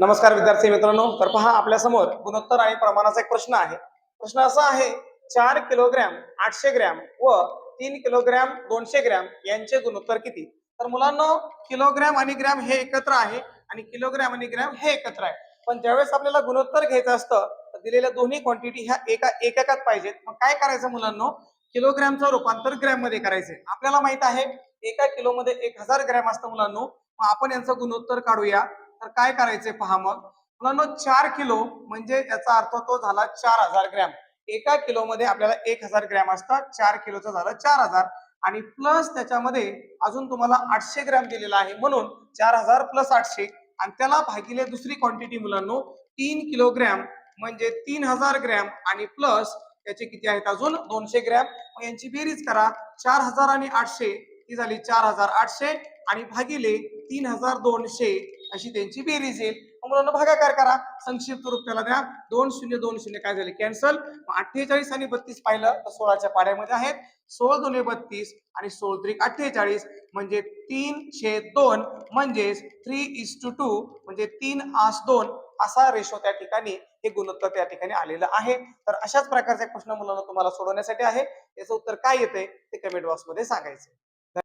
नमस्कार विद्यार्थी मित्रांनो तर पहा आपल्यासमोर गुणोत्तर आणि प्रमाणाचा एक प्रश्न आहे. प्रश्न असा आहे चार किलोग्रॅम आठशे ग्रॅम व तीन किलोग्रॅम दोनशे ग्रॅम यांचे गुणोत्तर किती? तर मुलांना किलोग्रॅम आणि ग्रॅम हे एकत्र आहे आणि किलोग्रॅम आणि ग्रॅम हे एकत्र आहे. पण ज्यावेळेस आपल्याला गुणोत्तर घ्यायचं असतं तर दिलेल्या दोन्ही क्वांटिटी ह्या एका एकाकात पाहिजेत. मग काय करायचं मुलांना? किलोग्रॅमचं रूपांतर ग्रॅममध्ये करायचंय आपल्याला माहीत आहे एका किलोमध्ये एक हजार ग्रॅम असतं मुलांनो. मग आपण यांचं गुणोत्तर काढूया. तर काय करायचंय पहा मग? मुलांनो चार किलो म्हणजे याचा अर्थ तो झाला चार हजार ग्रॅम. एका किलो मध्ये आपल्याला एक हजार ग्रॅम असतात. चार किलोचं झालं चार हजार. आणि प्लस त्याच्यामध्ये अजून तुम्हाला आठशे ग्रॅम दिलेला आहे. म्हणून चार हजार प्लस आठशे. आणि त्याला भागिले दुसरी क्वांटिटी मुलांनो तीन किलोग्रॅम म्हणजे तीन हजार ग्रॅम. आणि प्लस त्याचे किती आहेत अजून? दोनशे ग्रॅम. मग यांची बेरीज करा. चार हजार आणि आठशे. ती झाली चार हजार आठशे. आणि भागिले तीन हजार दोनशे. अशी त्यांची बेरीज येईल. मुलांना भागाकार करा. संक्षिप्त रूप त्याला द्या. दोन शून्य दोन शून्य काय झाले? कॅन्सल अठ्ठेचाळीस आणि बत्तीस पाहिलं तर सोळाच्या पाड्यामध्ये आहेत. सोळ दोन्ही बत्तीस आणि सोळ त्रिक अठ्ठेचाळीस म्हणजे तीनशे दोन म्हणजेच थ्री इज टू टू म्हणजे तीन आस दोन असा रेशो त्या ठिकाणी हे गुणोत्तर त्या ठिकाणी आलेलं आहे. तर अशाच प्रकारचा प्रश्न मुलांना तुम्हाला सोडवण्यासाठी आहे. याचं उत्तर काय येते ते कमेंट बॉक्समध्ये सांगायचं